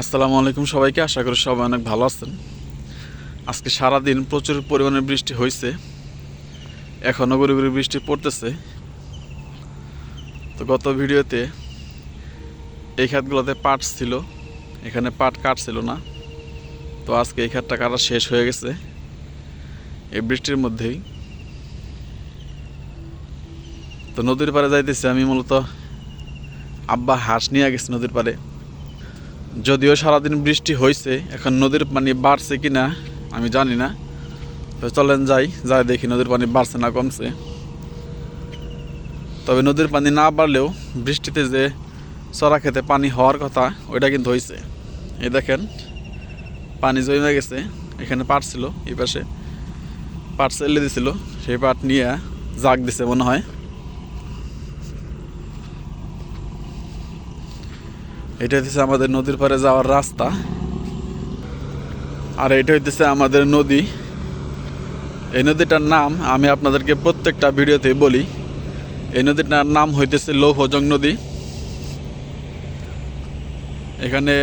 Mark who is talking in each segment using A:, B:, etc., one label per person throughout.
A: আসসালামু আলাইকুম সবাইকে, আশা করি সবাই অনেক ভালো আছেন। আজকে সারাদিন প্রচুর পরিমাণে বৃষ্টি হয়েছে এখনও গড়ি গড়ি বৃষ্টি পড়তেছে। তো গত ভিডিওতে এই খাতগুলোতে পাট ছিল, এখানে পাট কাটছিল না। তো আজকে এই খাতটা কাটা শেষ হয়ে গেছে। এই বৃষ্টির মধ্যেই। তো নদীর পাড়ে যাইতেছি আমি মূলত আব্বা হাঁস নিয়ে গেছি নদীর পাড়ে। যদিও সারাদিন বৃষ্টি হয়েছে এখন নদীর পানি বাড়ছে কি না আমি জানি না। তো চলেন যাই যাই দেখি নদীর পানি বাড়ছে না কমছে। তবে নদীর পানি না বাড়লেও বৃষ্টিতে যে চড়া খেতে পানি হওয়ার কথা, ওইটা কিন্তু হয়েছে এই দেখেন, পানি জমে গেছে, এখানে পাট ছিল, এই পাশে। পাট চেলে দিছিল, সেই পাট নিয়ে জাগ দিছে মনে হয়। এটা হচ্ছে আমাদের নদীর পাড়ে যাওয়ার রাস্তা। আর এটা হইতেছে আমাদের নদী। এই নদীটার নাম আমি আপনাদেরকে প্রত্যেকটা ভিডিওতে বলি। এই নদীটার নাম হইতেছে লৌহজং নদী। এখানে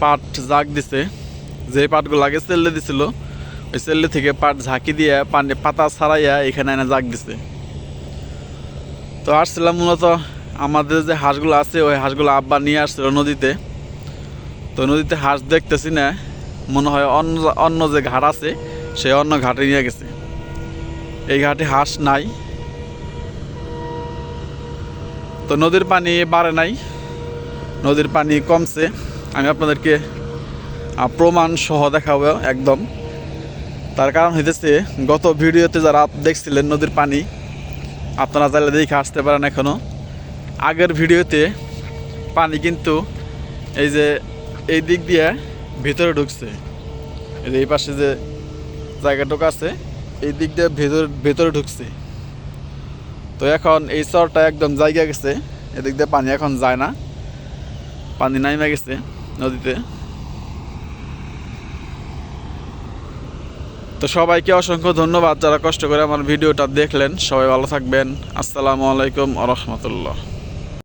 A: পাট জাগ দিছে। যে পাটগুলো আগে চেল্লে দিছিল, ওই চেল্লে থেকে পাট ঝাঁকি দিয়ে পানি, পাতা ছাড়াইয়া এখানে এনে জাগ দিছে। তো আসছিলাম মূলত আমাদের যে হাঁসগুলো আছে, ওই হাঁসগুলো আব্বা নিয়ে আসছিল নদীতে। তো নদীতে হাঁস দেখতেছি না, মনে হয় অন্য অন্য যে ঘাট আছে, সে অন্য ঘাটে নিয়ে গেছে। এই ঘাটে হাঁস নাই। তো নদীর পানি বাড়ে নাই। নদীর পানি কমছে। আমি আপনাদেরকে প্রমাণ সহ দেখাবো একদম। তার কারণ হইতেছে, গত ভিডিওতে যারা দেখছিলেন নদীর পানি, আপনারা চাইলে দেখে আসতে পারেন এখনও আগের ভিডিওতে পানি কিন্তু এই যে এই দিক দিয়ে ভিতরে ঢুকছে। এই যে এই পাশে যে জায়গাটুকু আছে, এই দিক দিয়ে ভেতর ভেতরে ঢুকছে। তো এখন এই চরটা একদম জায়গা গেছে, এদিক দিয়ে পানি এখন যায় না। পানি নাইমে গেছে নদীতে। তো সবাইকে অসংখ্য ধন্যবাদ যারা কষ্ট করে আমার ভিডিওটা দেখলেন। সবাই ভালো থাকবেন। আসসালামু আলাইকুম রহমতুল্লাহ।